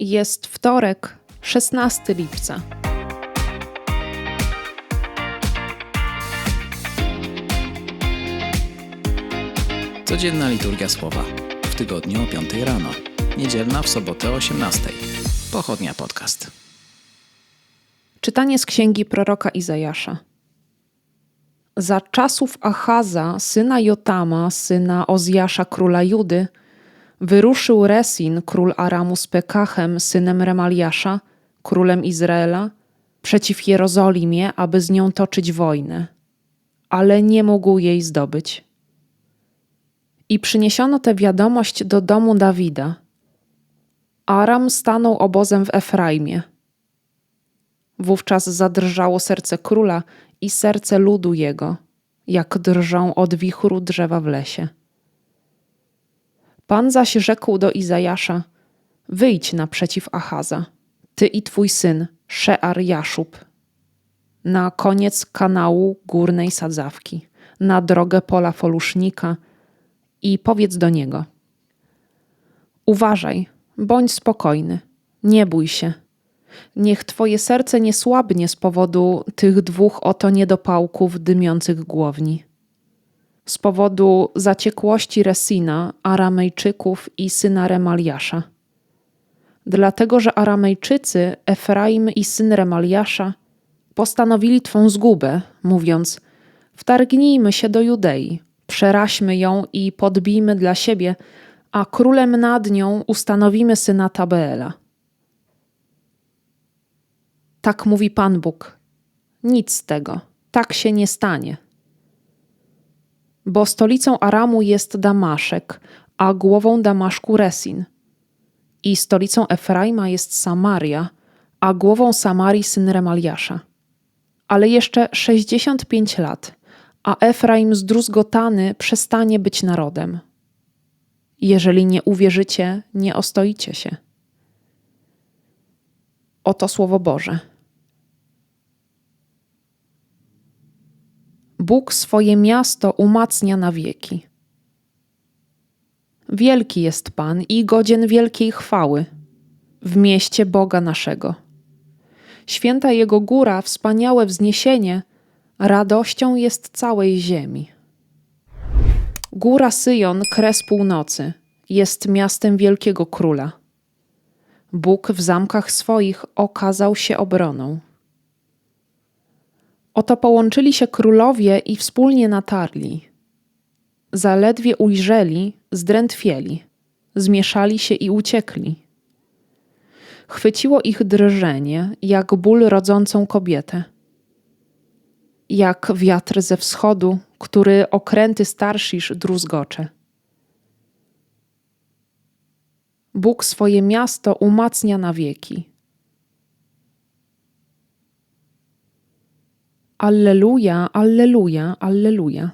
Jest wtorek, 16 lipca. Codzienna liturgia słowa. W tygodniu o 5 rano. Niedzielna w sobotę o 18. Pochodnia podcast. Czytanie z księgi proroka Izajasza. Za czasów Achaza, syna Jotama, syna Ozjasza, króla Judy, wyruszył Resin, król Aramu z Pekachem, synem Remaliasza, królem Izraela, przeciw Jerozolimie, aby z nią toczyć wojnę, ale nie mógł jej zdobyć. I przyniesiono tę wiadomość do domu Dawida. Aram stanął obozem w Efraimie. Wówczas zadrżało serce króla i serce ludu jego, jak drżą od wichru drzewa w lesie. Pan zaś rzekł do Izajasza: Wyjdź naprzeciw Achaza, ty i twój syn, Szear Jaszub, na koniec kanału górnej sadzawki, na drogę pola folusznika i powiedz do niego: Uważaj, bądź spokojny, nie bój się. Niech twoje serce nie słabnie z powodu tych dwóch oto niedopałków dymiących głowni z powodu zaciekłości Resina, Aramejczyków i syna Remaliasza. Dlatego, że Aramejczycy, Efraim i syn Remaliasza, postanowili twą zgubę, mówiąc: Wtargnijmy się do Judei, przeraźmy ją i podbijmy dla siebie, a królem nad nią ustanowimy syna Tabeela. Tak mówi Pan Bóg. Nic z tego, tak się nie stanie bo stolicą Aramu jest Damaszek, a głową Damaszku Resin. I stolicą Efraima jest Samaria, a głową Samarii syn Remaliasza. Ale jeszcze 65 lat, a Efraim zdruzgotany przestanie być narodem. Jeżeli nie uwierzycie, nie ostoicie się. Oto słowo Boże. Bóg swoje miasto umacnia na wieki. Wielki jest Pan i godzien wielkiej chwały w mieście Boga naszego. Święta Jego góra, wspaniałe wzniesienie, radością jest całej ziemi. Góra Syjon, kres północy, jest miastem wielkiego króla. Bóg w zamkach swoich okazał się obroną. Oto połączyli się królowie i wspólnie natarli. Zaledwie ujrzeli, zdrętwieli, zmieszali się i uciekli. Chwyciło ich drżenie, jak ból rodzącą kobietę. Jak wiatr ze wschodu, który okręty starszisz druzgocze. Bóg swoje miasto umacnia na wieki. Alleluja, Alleluja, Alleluja.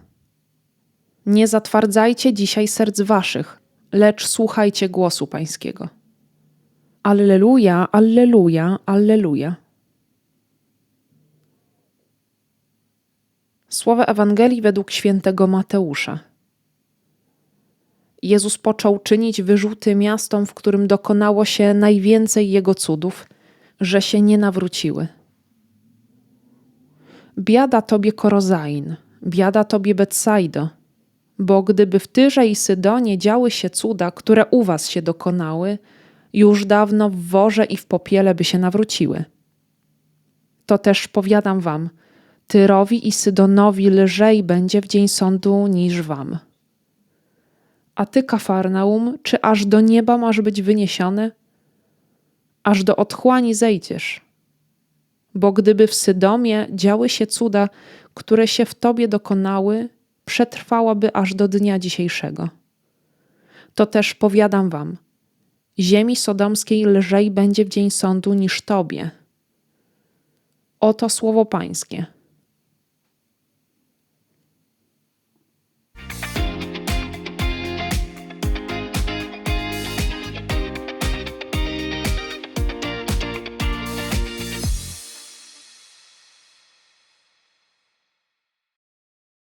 Nie zatwardzajcie dzisiaj serc waszych, lecz słuchajcie głosu Pańskiego. Alleluja, Alleluja, Alleluja. Słowa Ewangelii według świętego Mateusza. Jezus począł czynić wyrzuty miastom, w którym dokonało się najwięcej Jego cudów, że się nie nawróciły. Biada tobie Korozain, biada tobie Betsaido, bo gdyby w Tyrze i Sydonie działy się cuda, które u was się dokonały, już dawno w worze i w popiele by się nawróciły. To też powiadam wam, Tyrowi i Sydonowi lżej będzie w dzień sądu niż wam. A ty, Kafarnaum, czy aż do nieba masz być wyniesiony? Aż do otchłani zejdziesz bo gdyby w Sydomie działy się cuda, które się w Tobie dokonały, przetrwałaby aż do dnia dzisiejszego. To też powiadam Wam, ziemi sodomskiej lżej będzie w dzień sądu niż Tobie. Oto słowo Pańskie.